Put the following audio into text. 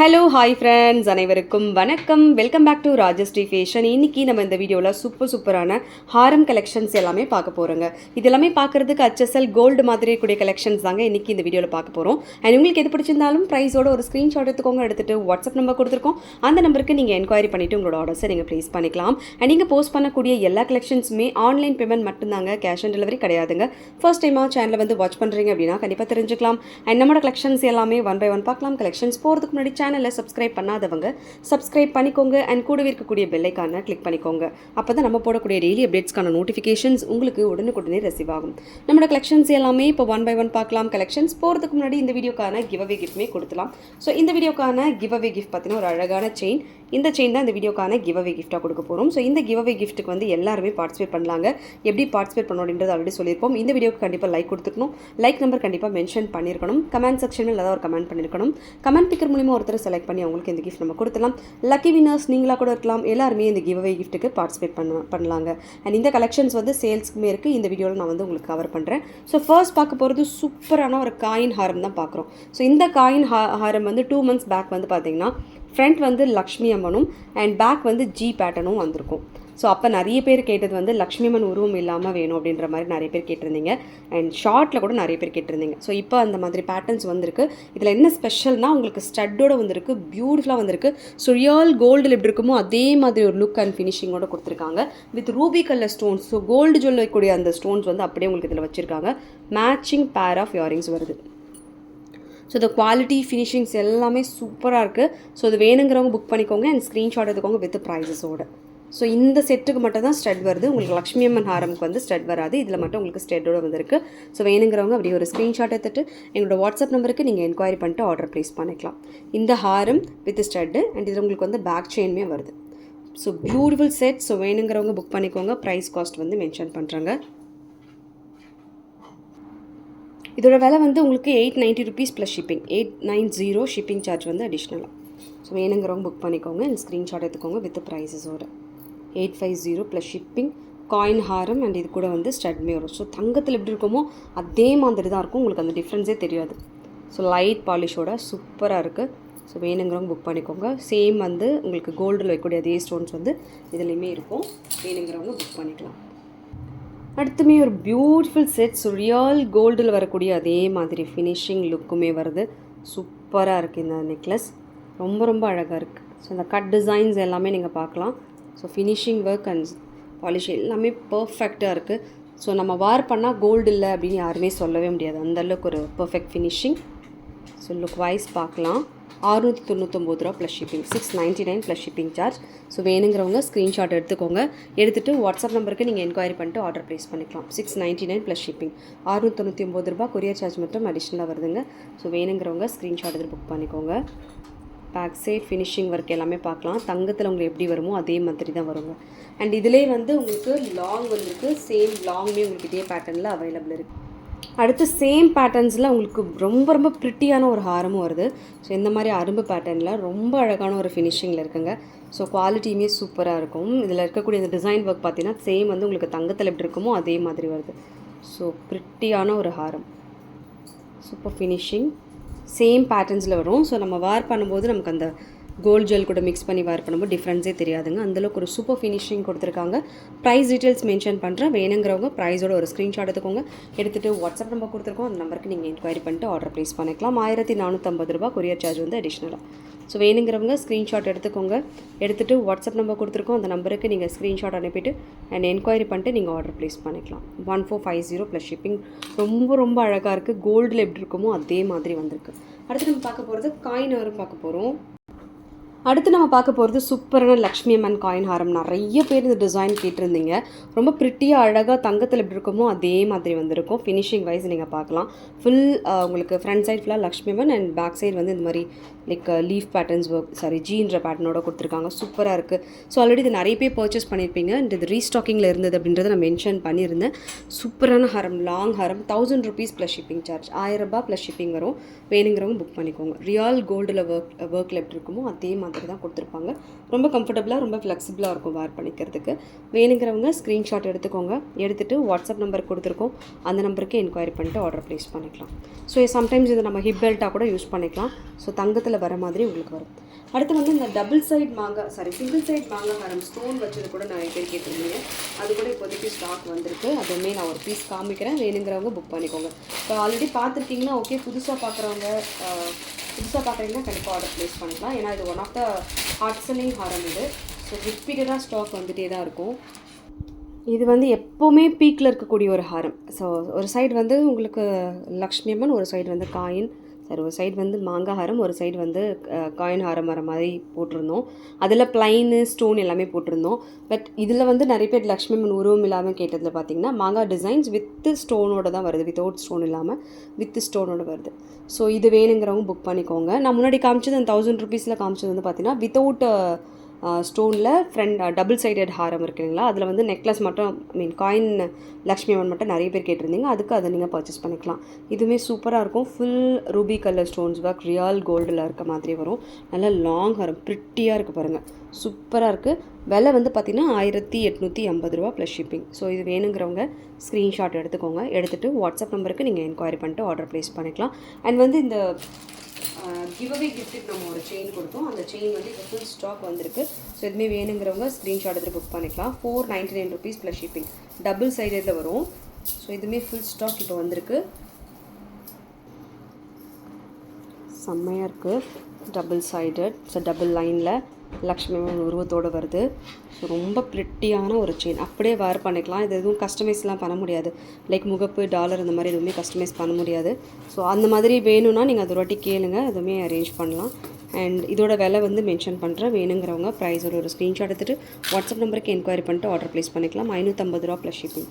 Hello hi friends அனைவருக்கும் வணக்கம். Welcome back to Rajashree fashion இன்னைக்கு நம்ம இந்த வீடியோவில் சூப்பர் சூப்பரான ஹாரம் கலெக்ஷன்ஸ் எல்லாமே பார்க்க போகிறோங்க இது எல்லாமே பார்க்குறதுக்கு HSL கோல்டு மாதிரி கூடிய கலெக்ஷன்ஸ் தாங்க இன்னைக்கு இந்த வீடியோவில் பார்க்க போகிறோம் அண்ட் உங்களுக்கு எது பிடிச்சிருந்தாலும் ப்ரைஸோட ஒரு ஸ்க்ரீன்ஷாட் எடுத்துக்கோங்க எடுத்துகிட்டு வாட்ஸ்அப் நம்பர் கொடுத்துருக்கோம். அந்த நம்பருக்கு நீங்கள் என்கொயரி பண்ணிவிட்டு உங்களோட ஆர்டர்ஸை நீங்கள் ப்ளேஸ் பண்ணிக்கலாம். அண்ட் நீங்கள் போஸ்ட் பண்ணக்கூடிய எல்லா கலெக்ஷன்ஸுமே ஆன்லைன் பேமெண்ட் மட்டும்தாங்க கேஷ் ஆன் டெலிவரி கிடையாதுங்க. ஃபர்ஸ்ட் டைமாக சேனலை வந்து வாட்ச் பண்ணுறீங்க அப்படின்னா கண்டிப்பாக தெரிஞ்சுக்கலாம். அண்ட் நம்மளோட கலெக்ஷன்ஸ் எல்லாமே ஒன் பை ஒன் பார்க்கலாம். கலெக்ஷன்ஸ் போகிறதுக்கு முன்னாடி சேனலை சேனலை சப்ஸ்கிரைப் பண்ணாதவங்க சப்ஸ்கிரைப் பண்ணிக்கோங்க அண்ட் கூடவே இருக்கக்கூடிய பெல்லைக்கான கிளிக் பண்ணிக்கோங்க. அப்போ தான் நம்ம போடக்கூடிய டெய்லி அப்டேட்ஸ்க்கான நோட்டிஃபிகேஷன்ஸ் உங்களுக்கு உடனுக்குடனே ரிசீவ் ஆகும். நம்மளோட கலெக்ஷன்ஸ் எல்லாமே இப்போ ஒன் பை ஒன் பார்க்கலாம். கலெக்ஷன்ஸ் போகிறதுக்கு முன்னாடி இந்த வீடியோக்கான கிவ் அவே கிஃப்ட்மே கொடுத்துலாம் ஸோ இந்த வீடியோக்கான கிவ் அவே கிஃப்ட் பார்த்தீங்கன்னா ஒரு அழகான செயின் இந்த செயின் தான் இந்த வீடியோக்கான கிவ் அவே கிஃப்ட்டாக கொடுக்க போகிறோம் ஸோ இந்த கிவ் அவே கிஃப்ட்டுக்கு வந்து எல்லாருமே பார்ட்டிசிபேட் பண்ணலாங்க. எப்படி பார்ட்டிசிபேட் பண்ணணுன்றது ஆல்ரெடி சொல்லியிருப்போம் இந்த வீடியோக்கு கண்டிப்பாக லைக் கொடுத்துக்கணும். லைக் நம்பர் கண்டிப்பாக மென்ஷன் பண்ணியிருக்கணும். கமெண்ட் செக்ஷனில் ஏதாவது ஒரு கமெண்ட் பண்ணியிருக்கணும். கமெண்ட் பிக்கர் மூலிமா ஒருத்தர் செலக்ட் பண்ணி அவங்களுக்கு இந்த கிஃப்ட் நம்ம கொடுத்துலாம் லக்கி வினர்ஸ் நீங்களாக கூட இருக்கலாம். எல்லாருமே இந்த கிவ் அவே கிஃப்ட்டுக்கு பார்ட்டிசிபேட் பண்ண பண்ணலாங்க. அண்ட் இந்த கலெக்ஷன்ஸ் வந்து சேல்ஸ்க்குமே இருக்குது இந்த வீடியோவில் நான் வந்து உங்களுக்கு கவர் பண்ணுறேன் ஸோ ஃபர்ஸ்ட் பார்க்க போகிறது சூப்பரான ஒரு காயின் ஹாரம் தான் பார்க்குறோம். ஸோ இந்த காயின் ஹா ஹாரம் வந்து டூ மந்த்ஸ் பேக் வந்து பார்த்தீங்கன்னா ஃப்ரண்ட் வந்து லக்ஷ்மி அம்மனும் அண்ட் பேக் வந்து ஜி பேட்டர்னும் வந்திருக்கும். ஸோ அப்போ நிறைய பேர் கேட்டது வந்து லக்ஷ்மி அம்மன் உருவம் இல்லாமல் வேணும் அப்படின்ற மாதிரி நிறைய பேர் கேட்டிருந்தீங்க. அண்ட் ஷார்ட்டில் கூட நிறைய பேர் கேட்டிருந்தீங்க. ஸோ இப்போ அந்த மாதிரி பேட்டர்ன்ஸ் வந்திருக்கு. இதில் என்ன ஸ்பெஷல்னால் உங்களுக்கு ஸ்டட்டோட வந்திருக்கு பியூட்டிஃபுல்லாக வந்திருக்கு. ஸோ ரியல் கோல்டில் எப்படி இருக்குமோ அதே மாதிரி ஒரு லுக் அண்ட் ஃபினிஷிங்கோட கொடுத்துருக்காங்க. With ruby colour stones so gold சொல்லக்கூடிய அந்த ஸ்டோன்ஸ் வந்து அப்படியே உங்களுக்கு இதில் வச்சுருக்காங்க. மேட்சிங் பேர் ஆஃப் இயரிங்ஸ் வருது. ஸோ இந்த குவாலிட்டி ஃபினிஷிங்ஸ் எல்லாமே சூப்பராக இருக்குது ஸோ இது வேணுங்கிறவங்க புக் பண்ணிக்கோங்க அண்ட் ஸ்க்ரீன்ஷாட் எடுத்துக்கோங்க வித் ப்ரைஸஸோட ஸோ இந்த செட்டுக்கு மட்டும் தான் ஸ்டட் வருது. உங்களுக்கு லக்ஷ்மி அம்மன் ஹாரமுக்கு வந்து ஸ்டட் வராது. இதில் மட்டும் உங்களுக்கு ஸ்டெட்டோட வந்திருக்கு. ஸோ வேணுங்கிறவங்க அப்படியே ஒரு ஸ்க்ரீன்ஷாட் எடுத்துட்டு எங்களோட வாட்ஸ்அப் நம்பருக்கு நீங்கள் என்கொயரி பண்ணிட்டு ஆர்டர் ப்ளேஸ் பண்ணிக்கலாம். இந்த ஹாரம் வித் ஸ்டட்டு அண்ட் இதில் உங்களுக்கு வந்து பேக் செயினுமே வருது. ஸோ பியூட்டிஃபுல் செட் ஸோ வேணுங்கிறவங்க புக் பண்ணிக்கோங்க. ப்ரைஸ் காஸ்ட் வந்து மென்ஷன் பண்ணுறாங்க இதோட விலை வந்து உங்களுக்கு eight ninety rupees plus shipping eight nine zero shipping charge வந்து அடிஷ்னலாக ஸோ வேணுங்கிறவங்க புக் பண்ணிக்கோங்க. அண்ட் ஸ்க்ரீன்ஷாட் எடுத்துக்கோங்க with ப்ரைஸஸோட eight five zero plus shipping coin Haram and இது கூட வந்து ஸ்டட்மே வரும். ஸோ தங்கத்தில் எப்படி இருக்குமோ அதே மாதிரி தான் இருக்கும். உங்களுக்கு அந்த டிஃப்ரென்ஸே தெரியாது. ஸோ லைட் பாலிஷோட சூப்பராக இருக்குது ஸோ வேணுங்கிறவங்க புக் பண்ணிக்கோங்க. சேம் வந்து உங்களுக்கு கோல்டில் வைக்கக்கூடிய அதே ஸ்டோன்ஸ் வந்து இதுலேயுமே இருக்கும். வேணுங்கிறவங்க புக் பண்ணிக்கலாம். அடுத்துமே ஒரு பியூட்டிஃபுல் செட்ஸ் ரியல் கோல்டில் வரக்கூடிய அதே மாதிரி ஃபினிஷிங் லுக்குமே வருது. சூப்பராக இருக்குது இந்த நெக்லஸ் ரொம்ப ரொம்ப அழகாக இருக்குது ஸோ இந்த கட் டிசைன்ஸ் எல்லாமே நீங்கள் பார்க்கலாம். So finishing work and polish எல்லாமே பர்ஃபெக்டாக இருக்குது ஸோ நம்ம வார் பண்ணால் கோல்டு இல்லை அப்படின்னு யாருமே சொல்லவே முடியாது. அந்தளவுக்கு ஒரு perfect finishing so look wise பார்க்கலாம். அறுநூற்றி தொண்ணூற்றொம்பது ரூபா plus shipping six ninety nine plus shipping charge so வேணுங்கிறவங்க ஸ்க்ரீன்ஷாட் எடுத்துக்கோங்க. எடுத்துகிட்டு வாட்ஸ்அப் நம்பருக்கு நீங்கள் என்கொயரி பண்ணிட்டு ஆர்டர் ப்ளேஸ் பண்ணிக்கலாம். Six ninety nine plus shipping அறுநூற்றி தொண்ணூற்றி ஒம்பது ரூபா கொரியர் சார்ஜ் மட்டும் அடிஷ்னலாக வருதுங்க. ஸோ வேணுங்கிறவங்க ஸ்க்ரீன்ஷாட் எடுத்து புக் பண்ணிக்கோங்க. பேக் சைட் ஃபினிஷிங் ஒர்க் எல்லாமே பார்க்கலாம். தங்கத்தில் உங்களுக்கு எப்படி வருமோ அதே மாதிரி தான் வருங்க. அண்ட் இதிலே வந்து உங்களுக்கு லாங் வந்துருக்கு சேம் லாங்குமே உங்களுக்கு இதே பேட்டர்னில் அவைலபிள் இருக்குது அடுத்து சேம் பேட்டர்ன்ஸில் உங்களுக்கு ரொம்ப ரொம்ப ப்ரிட்டியான ஒரு ஹாரமும் வருது. ஸோ இந்த மாதிரி அரும்பு பேட்டர்னில் ரொம்ப அழகான ஒரு ஃபினிஷிங்கில் இருக்குங்க. ஸோ குவாலிட்டியுமே சூப்பராக இருக்கும். இதில் இருக்கக்கூடிய இந்த டிசைன் ஒர்க் பார்த்தீங்கன்னா சேம் வந்து உங்களுக்கு தங்கத்தில் எப்படி இருக்குமோ அதே மாதிரி வருது. ஸோ ப்ரிட்டியான ஒரு ஹாரம். சூப்பர் ஃபினிஷிங் சேம் பேட்டர்ன்ஸில் வரும். ஸோ நம்ம வேர் பண்ணும்போது நமக்கு அந்த கோல்ட் ஜெல் கூட மிக்ஸ் பண்ணி வேர் பண்ணும்போது டிஃப்ரென்ஸே தெரியாதுங்க. அந்தளவுக்கு ஒரு சூப்பர் ஃபினிஷிங் கொடுத்துருக்காங்க. ப்ரைஸ் டீட்டெயில்ஸ் மென்ஷன் பண்ணுறேன் வேணுங்கிறவங்க ப்ரைஸோட ஒரு ஸ்க்ரீன்ஷாட் எடுத்துக்கோங்க. எடுத்துகிட்டு வாட்ஸ்அப் நம்பர் கொடுத்துருக்கோம். அந்த நம்பருக்கு நீங்கள் என்கொயரி பண்ணிட்டு ஆர்டர் ப்ளேஸ் பண்ணிக்கலாம். ஆயிரத்தி நானூற்றம்பது ரூபா கொரியர் சார்ஜ் வந்து அடிஷ்னலாக ஸோ வேணுங்கிறவங்க ஸ்க்ரீன்ஷாட் எடுத்துக்கோங்க. எடுத்துகிட்டு வாட்ஸ்அப் நம்பர் கொடுத்துருக்கோம். அந்த நம்பருக்கு நீங்கள் ஸ்க்ரீன்ஷாட் அனுப்பிட்டு அண்ட் என்கொயரி பண்ணிட்டு நீங்கள் ஆர்டர் ப்ளேஸ் பண்ணிக்கலாம். One four five zero plus shipping ரொம்ப ரொம்ப அழகாக இருக்குது கோல்டில் எப்படி இருக்குமோ அதே மாதிரி வந்திருக்கு. அடுத்து நம்ம பார்க்க போகிறது காயின் வரும் பார்க்க போகிறோம் அடுத்து நம்ம பார்க்க போகிறது சூப்பரான லக்ஷ்மி அம்மன் காயின் ஹாரம். நிறைய பேர் இந்த டிசைன் கேட்டிருந்தீங்க. ரொம்ப ப்ரிட்டியாக அழகாக தங்கத்தில் எப்படி இருக்குமோ அதே மாதிரி வந்திருக்கும். ஃபினிஷிங் வைஸ் நீங்கள் பார்க்கலாம். ஃபுல் உங்களுக்கு ஃப்ரண்ட் சைட் ஃபுல்லாக Lakshmi Amman and back side வந்து இந்த மாதிரி like leaf patterns work sorry ஜீன்ற பேட்டர்னோட கொடுத்துருக்காங்க. சூப்பராக இருக்குது ஸோ ஆல்ரெடி இது நிறைய பேர் பர்ச்சேஸ் பண்ணியிருப்பீங்க. அண்ட் இது ரீஸ்டாக்கிங்கில் இருந்தது அப்படின்றத நான் மென்ஷன் பண்ணியிருந்தேன். சூப்பரான ஹாரம் லாங் ஹாரம். Thousand rupees plus shipping charge ஆயிரம் ரூபாய் ப்ளஸ் ஷிப்பிங் வரும். வேணுங்கிறவங்க புக் பண்ணிக்கோங்க. ரியல் கோல்டில் ஒர்க் ஒர்க்கில் எப்படி இருக்குமோ அதே மாதிரி மாதிரி தான் கொடுத்துருப்பாங்க. ரொம்ப கம்ஃபர்டபுளாக ரொம்ப ஃப்ளெக்சிபிளாக இருக்கும் வேர் பண்ணிக்கிறதுக்கு. வேணுங்கிறவங்க ஸ்க்ரீன்ஷாட் எடுத்துக்கோங்க. எடுத்துகிட்டு வாட்ஸ்அப் நம்பர் கொடுத்துருக்கோம். அந்த நம்பருக்கு என்கொயரி பண்ணிட்டு ஆர்டர் ப்ளேஸ் பண்ணிக்கலாம். ஸோ சம்டைம்ஸ் இதை நம்ம ஹிப் பெல்ட்டாக கூட யூஸ் பண்ணிக்கலாம். ஸோ தங்கத்தில் வர மாதிரி உங்களுக்கு வரும். அடுத்து வந்து இந்த டபுள் சைட் மாங்காய் சாரி சிங்கிள் சைட் மாங்காய் மரம் ஸ்டோன் வச்சது கூட நிறைய பேர் கேட்டிருந்தீங்க. அது கூட இப்போதைக்கு ஸ்டாக் வந்திருக்கு. அதுவுமே நான் ஒரு பீஸ் காமிக்கிறேன். வேணுங்கிறவங்க புக் பண்ணிக்கோங்க. இப்போ ஆல்ரெடி பார்த்துருக்கீங்கன்னா ஓகே புதுசாக பார்க்குறவங்க புதுசாக பார்க்குறீங்கன்னா கண்டிப்பாக ஆர்டர் ப்ளேஸ் பண்ணிக்கலாம். ஏன்னா இது one of the hot selling ஹாரம் இது ஸோ ரிப்பீட்டடாக ஸ்டாக் வந்துகிட்டே தான் இருக்கும். இது வந்து எப்போவுமே பீக்கில் இருக்கக்கூடிய ஒரு ஹாரம். ஸோ ஒரு சைடு வந்து உங்களுக்கு லக்ஷ்மி அம்மன் ஒரு சைடு வந்து காயின். சார் ஒரு சைடு வந்து மாங்காய் ஹாரம் ஒரு சைடு வந்து காயின் ஹாரம் வர மாதிரி போட்டிருந்தோம். அதில் பிளைனு ஸ்டோன் எல்லாமே போட்டிருந்தோம். பட் இதில் வந்து நிறைய பேர் லக்ஷ்மி அம்மன் உருவம் இல்லாமல் கேட்டதில் பார்த்தீங்கன்னா மாங்காய் டிசைன்ஸ் வித்து ஸ்டோனோட தான் வருது. வித்தவுட் ஸ்டோன் இல்லாமல் வித் ஸ்டோனோட வருது. ஸோ இது வேணுங்கிறவங்க புக் பண்ணிக்கோங்க. நான் முன்னாடி காமிச்சது அந்த தௌசண்ட் ருபீஸில் காமிச்சது வந்து பார்த்தீங்கன்னா வித்தவுட் ஸ்டோனில் ஃப்ரெண்ட் டபுள் சைடட் ஹாரம் இருக்குங்களா அதில் வந்து நெக்லஸ் மட்டும் ஐ மீன் காயின் லக்ஷ்மி அம்மன் மட்டும் நிறைய பேர் கேட்டிருந்தீங்க. அதுக்கு அதை நீங்கள் பர்ச்சேஸ் பண்ணிக்கலாம். இதுவுமே சூப்பராக இருக்கும். Full ruby colour stones work real கோல்டில் இருக்க மாதிரி வரும். நல்லா லாங் ஹாரம் ப்ரிட்டியாக இருக்குது பாருங்கள் சூப்பராக இருக்குது விலை வந்து பார்த்திங்கன்னா ஆயிரத்தி எட்நூற்றி ஐம்பது ரூபா ப்ளஸ் ஷிப்பிங் ஸோ இது வேணுங்கிறவங்க ஸ்க்ரீன்ஷாட் எடுத்துக்கோங்க. எடுத்துகிட்டு வாட்ஸ்அப் நம்பருக்கு நீங்கள் என்கொயரி பண்ணிட்டு ஆர்டர் ப்ளேஸ் பண்ணிக்கலாம். அண்ட் வந்து இந்த கிவ்அவே கிஃப்ட்டுக்கு நம்ம ஒரு செயின் கொடுத்தோம். அந்த செயின் வந்து இப்போ ஃபுல் ஸ்டாக் வந்திருக்கு. ஸோ எதுவுமே வேணுங்கிறவங்க ஸ்க்ரீன்ஷாட் எடுத்து புக் பண்ணிக்கலாம். Four ninety nine rupees plus shipping double சைடில் வரும். ஸோ இதுவுமே ஃபுல் ஸ்டாக் இப்போ வந்திருக்கு. செம்மையாக இருக்குது டபுள் சைடட் ஸோ டபுள் லைனில் லக்ஷ்மி அம்மன் உருவத்தோடு வருது. ஸோ ரொம்ப ப்ரிட்டியான ஒரு செயின் அப்படியே வேர் பண்ணிக்கலாம். இது எதுவும் கஸ்டமைஸ்லாம் பண்ண முடியாது. லைக் முகப்பு டாலர் இந்த மாதிரி எதுவுமே கஸ்டமைஸ் பண்ண முடியாது. ஸோ அந்த மாதிரி வேணும்னா நீங்கள் அது ஒரு வாட்டி கேளுங்க. எதுவுமே அரேஞ்ச் பண்ணலாம். அண்ட் இதோட விலை வந்து மென்ஷன் பண்ணுறேன் வேணுங்கிறவங்க ப்ரைஸ் ஒரு ஒரு ஸ்க்ரீன்ஷாட் எடுத்துகிட்டு வாட்ஸ்அப் நம்பருக்கு என்கொயரி பண்ணிட்டு ஆர்டர் ப்ளேஸ் பண்ணிக்கலாம். ஐநூற்றம்பது ரூபா ப்ளஸ் ஷிப்பிங்